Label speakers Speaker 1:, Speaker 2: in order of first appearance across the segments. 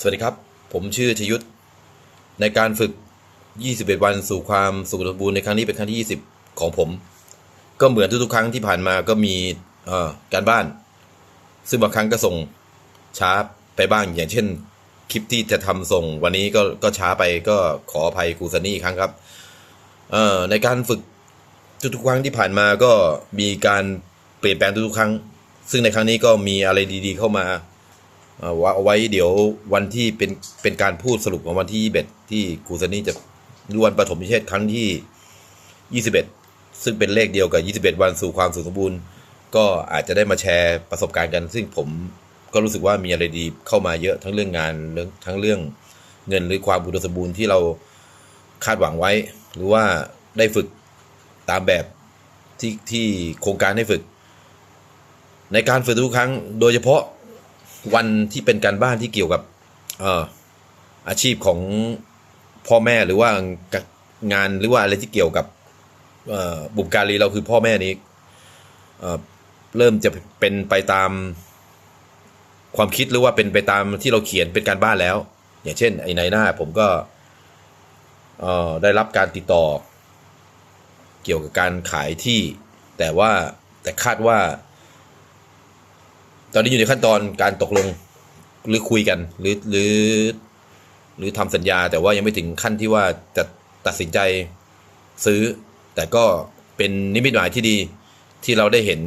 Speaker 1: สวัสดีครับ ผมชื่อชยุทธในการฝึก 21 วันสู่ความสุขสมบูรณ์ในครั้งนี้เป็นครั้งที่ 20 ของผม ก็เหมือนทุกๆครั้งที่ผ่านมาก็มีการบ้าน ซึ่งบางครั้งก็ส่งช้าไปบ้างอย่างเช่น คลิปที่จะทำส่งวันนี้ก็ก็ช้าไปก็ขออภัยครูซันนี่อีกครั้งครับในการฝึกทุกๆครั้งที่ผ่านมาก็มีการเปลี่ยนแปลงทุกๆครั้ง ซึ่งในครั้งนี้ก็มีอะไรดี ๆ เข้ามา เอาไว้เดี๋ยววันที่เป็นเป็นการพูดสรุปของวันที่ 21 ที่ครูซันนี่จะรวนปฐมนิเทศครั้งที่ 21 ซึ่งเป็นเลขเดียวกับ 21 วันสู่ความสุขสมบูรณ์ ก็อาจจะได้มาแชร์ประสบการณ์กัน ซึ่งผมก็รู้สึกว่ามีอะไรดีเข้ามาเยอะทั้งเรื่องงานเรื่องทั้งเรื่องเงินหรือความอุดมสมบูรณ์ที่เราคาดหวังไว้ หรือว่าได้ฝึกตามแบบที่ที่โครงการให้ฝึก ในการฝึกทุกครั้งโดยเฉพาะ วันที่เป็นการบ้านที่เกี่ยวกับเอ่ออาชีพของพ่อแม่หรือว่างานหรือว่าอะไรที่เกี่ยวกับเอ่อบุพการีเราคือพ่อแม่นี้เอ่อเริ่มจะเป็นไปตามความคิดหรือว่าเป็นไปตามที่เราเขียนเป็นการบ้านแล้ว อย่างเช่น ไอ้ในหน้าผมก็เอ่อได้รับการติดต่อ เกี่ยวกับการขายที่ แต่ว่าแต่คาดว่า ตอนนี้อยู่ในขั้นตอนการตกลงหรือคุยกัน หรือหรือ หรือทำสัญญา แต่ว่ายังไม่ถึงขั้นที่ว่าจะตัดสินใจซื้อ แต่ก็เป็นนิมิตหมายที่ดีที่เราได้เห็น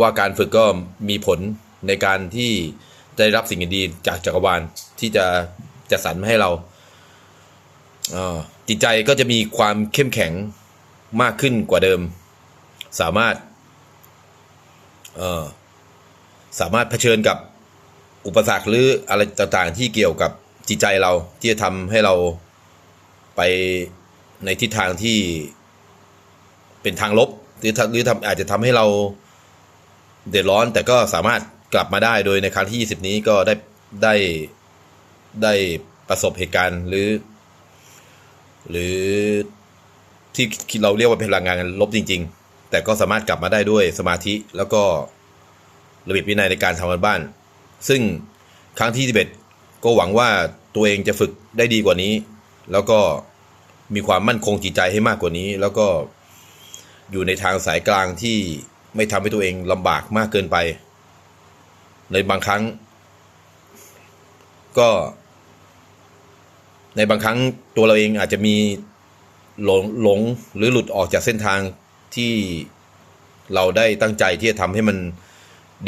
Speaker 1: ว่าการฝึกก็มีผลในการที่ได้รับสิ่งดีๆจากจักรวาลที่จะจะสรรมาให้เราจิตใจก็จะมีความเข้มแข็งมากขึ้นกว่าเดิม สามารถเอ่อ สามารถเผชิญกับอุปสรรคหรืออะไรต่างๆ ที่เกี่ยวกับจิตใจเราที่จะทำให้เราไปในทิศทางที่เป็นทางลบ หรือทำหรือทำอาจจะทำให้เราเดือดร้อน แต่ก็สามารถกลับมาได้โดยในครั้งที่ 20 นี้ก็ได้ได้ได้ประสบเหตุการณ์หรือ หรือที่เราเรียกว่าพลังงานลบจริง ๆ แต่ก็สามารถกลับมาได้ด้วยสมาธิแล้วก็ ระเบียบวินัยในการทำงานบ้าน ซึ่งครั้งที่ 11 ก็หวังว่าตัวเองจะฝึกได้ดีกว่านี้ แล้วก็มีความมั่นคงจิตใจให้มากกว่านี้ แล้วก็อยู่ในทางสายกลางที่ไม่ทำให้ตัวเองลำบากมากเกินไป ในบางครั้ง ก็ ในบางครั้งตัวเราเองอาจจะมีหลงหลงหรือหลุดออกจากเส้นทางที่เราได้ตั้งใจที่จะทำให้มัน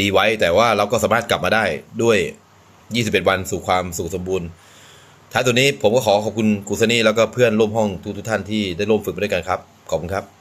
Speaker 1: ดีไว้ แต่ว่าเราก็สามารถกลับมาได้ด้วย 21 วันสู่ความสุขสมบูรณ์ท้ายตัวนี้ผมก็ขอขอบคุณกุสนี่แล้วก็เพื่อนร่วมห้องทุกๆท่านที่ได้ร่วมฝึกมาด้วยกันครับ ขอบคุณครับ